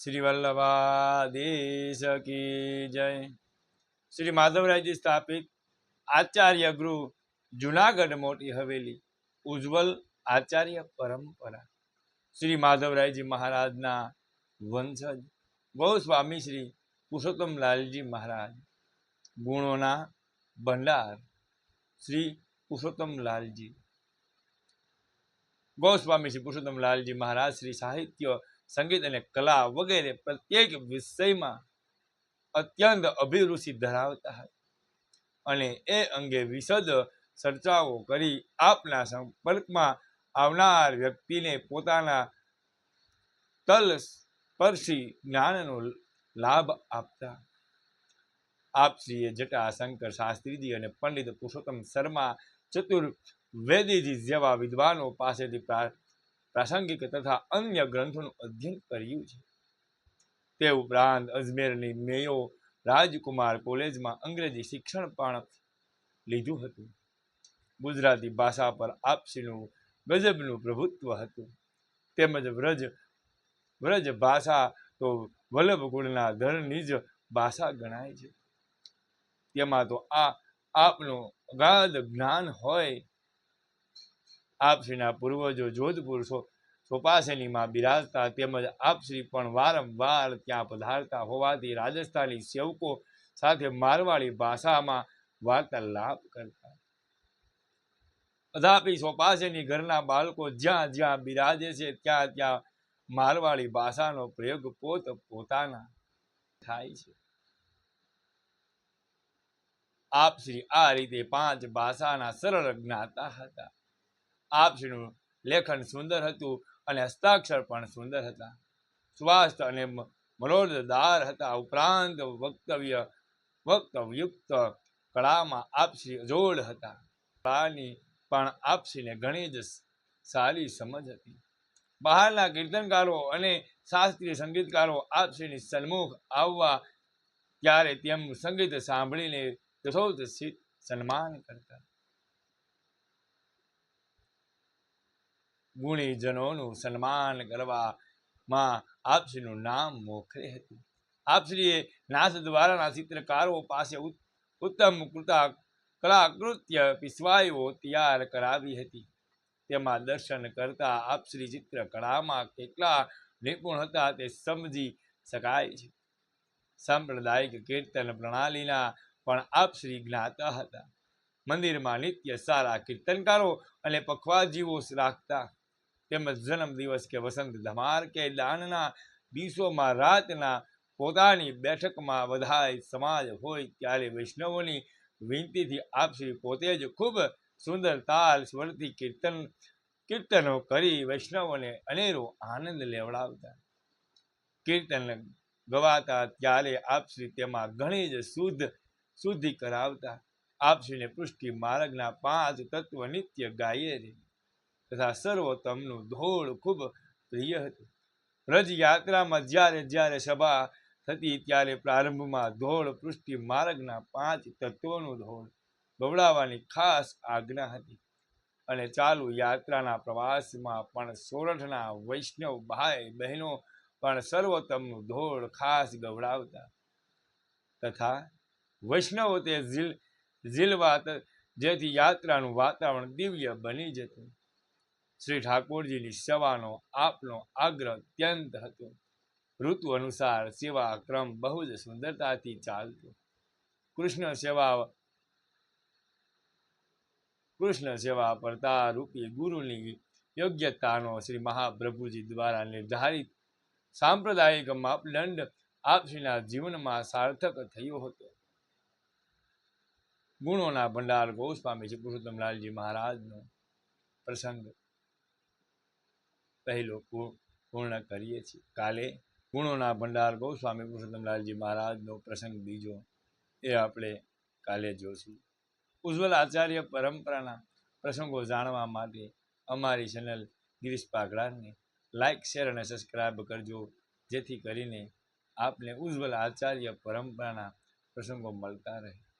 શ્રી વલ્લભાદેશ કી જય શ્રી માધવરાયજી સ્થાપિત આચાર્ય ગૃહ જુનાગઢ મોટી હવેલી ઉજ્જવલ આચાર્ય પરંપરા શ્રી માધવરાયજી મહારાજના વંશજ ગૌસ્વામી શ્રી પુરુષોત્તમલાલજી મહારાજ ગુણોના ભંડાર શ્રી પુરુષોત્તમલાલજી ગોસ્વામી શ્રી પુરુષોત્તમલાલજી મહારાજ, શ્રી સાહિત્ય, સંગીત અને કલા વગેરે પ્રત્યેક વિષયમાં અત્યંત અભિરુચિ ધરાવતા હતા. અને એ અંગે વિશદ ચર્ચાઓ કરી આપના સંપર્કમાં આવનાર વ્યક્તિને પોતાના તલસ્પર્શી જ્ઞાનનો લાભ આપતા. આપશ્રીએ જટાશંકર શાસ્ત્રીજી અને પંડિત પુરુષોત્તમ શર્મા ચતુર્વેદીજી જેવા વિદ્વાનો પાસેથી પ્રાસંગિક તથા અન્ય ગ્રંથોનું અધ્યયન કર્યું છે. તે ઉપરાંત અજમેરની મેયો રાજકુમાર કોલેજમાં અંગ્રેજી શિક્ષણ પણ લીધું હતું. ગુજરાતી ભાષા પર આપસીનું ગજબનું પ્રભુત્વ હતું. તેમજ વ્રજ વ્રજ ભાષા તો વલ્લભ કુળના ધરની જ ભાષા ગણાય છે. તેમાં તો આ, આપનું અગાધ જ્ઞાન હોય આપશ્રીના પૂર્વજો જોધપુર સો- સોપાસેનીમાં બિરાજતા તેમજ આપશ્રી પણ વારંવાર ત્યાં પધારતા હોવાથી રાજસ્થાની સેવકો સાથે મારવાડી ભાષામાં વાર્તાલાપ કરતા. તથાપી સોપાસેની ઘરના બાળકો જ્યાં જ્યાં બિરાજે છે, ત્યાં ત્યાં મારવાડી ભાષાનો પ્રયોગ પોત પોતાના થાય છે. આપશ્રી આ રીતે પાંચ ભાષાના સરળ જ્ઞાતા હતા. આપશ્રીનું લેખન સુંદર હતું અને હસ્તાક્ષર પણ સુંદર હતા. સ્વાસ્થ્ય અને મનોરદાર હતા. ઉપરાંત વક્તવ્ય, વક્તવ્યુક્ત કળામાં આપસી અજોડ હતા. કળાની પણ આપસીને ઘણી જ સારી સમજ હતી. બહારના કીર્તનકારો અને શાસ્ત્રીય સંગીતકારો આપશીની સન્મુખ આવવા ત્યારે તેમનું સંગીત સાંભળીને યથોત સન્માન કરતા. ગુણીજનોનું સન્માન કરવામાં આપશ્રીનું નામ મોખરે હતું. આપશ્રીએ નાથ દ્વારાના ચિત્રકારો પાસે ઉત- ઉત્તમ કૃતા, કલાકૃત્ય પીસવાઈઓ તૈયાર કરાવી હતી. તેમાં દર્શન કરતા આપશ્રી ચિત્રકળામાં કેટલા નિપુણ હતા તે સમજી શકાય છે. સાંપ્રદાયિક કીર્તન પ્રણાલીના પણ આપશ્રી જ્ઞાતા હતા. મંદિરમાં નિત્ય સારા કીર્તનકારો અને પખવાજીઓ રાખતા તેમજ જન્મ દિવસ કે વસંત ધમાર કે દાનના દિવસોમાં રાતના પોતાની બેઠકમાં વધારે સમાજ હોય ત્યારે વૈષ્ણવોની વિનંતીથી આપશ્રી પોતે જ ખૂબ સુંદર તાલ સ્વરથી કીર્તન, કીર્તનો કરી વૈષ્ણવોને અનેરો આનંદ લેવડાવતા. કીર્તન ગવાતા ત્યારે આપશ્રી તેમાં ઘણી જ શુદ્ધ શુદ્ધિ કરાવતા. આપશ્રીને પૃષ્ટિ માર્ગના પાંચ તત્વ નિત્ય ગાયે છે તથા સર્વોત્તમનું ધોળ ખૂબ પ્રિય હતું. રજ યાત્રામાં જ્યારે જ્યારે સભા થતી ત્યારે પ્રારંભમાં ધોળ પૃષ્ટિ માર્ગના પાંચ તત્વોનું ધોળ ગવડાવવાની ખાસ આજ્ઞા હતી. અને ચાલુ યાત્રાના પ્રવાસમાં પણ સોરઠના વૈષ્ણવ ભાઈ બહેનો પણ સર્વોત્તમનું ધોળ ખાસ ગવડાવતા તથા વૈષ્ણવો તે ઝીલ ઝીલવાત જેથી યાત્રાનું વાતાવરણ દિવ્ય બની જતું. શ્રી ઠાકોરજીની સેવાનો આપનો આગ્રહ અત્યંત હતો. ઋતુ અનુસાર સેવા ક્રમ બહુ જ સુંદરતાથી ચાલતો. કૃષ્ણ સેવા કૃષ્ણ સેવા પરતા રૂપી ગુરુની યોગ્યતાનો શ્રી મહાપ્રભુજી દ્વારા નિર્ધારિત સાંપ્રદાયિક માપદંડ આપશ્રીના જીવનમાં સાર્થક થયો હતો. ગુણોના ભંડાર ગોસ્વામી શ્રી પુરુષોત્તમલાલજી મહારાજનો પ્રસંગ પહેલો પૂ- પૂર્ણ કરીએ છીએ. કાલે ગુણોના ભંડાર ગોસ્વામી પુરુષોત્તમલાલજી મહારાજનો પ્રસંગ બીજો એ આપણે કાલે જોશું. ઉજ્જવલ આચાર્ય પરંપરાના પ્રસંગો જાણવા માટે અમારી ચેનલ ગિરીશ પાઘડાને લાઇક શેર અને સબસ્ક્રાઈબ કરજો, જેથી કરીને આપને ઉજ્જવલ આચાર્ય પરંપરાના પ્રસંગો મળતા રહે.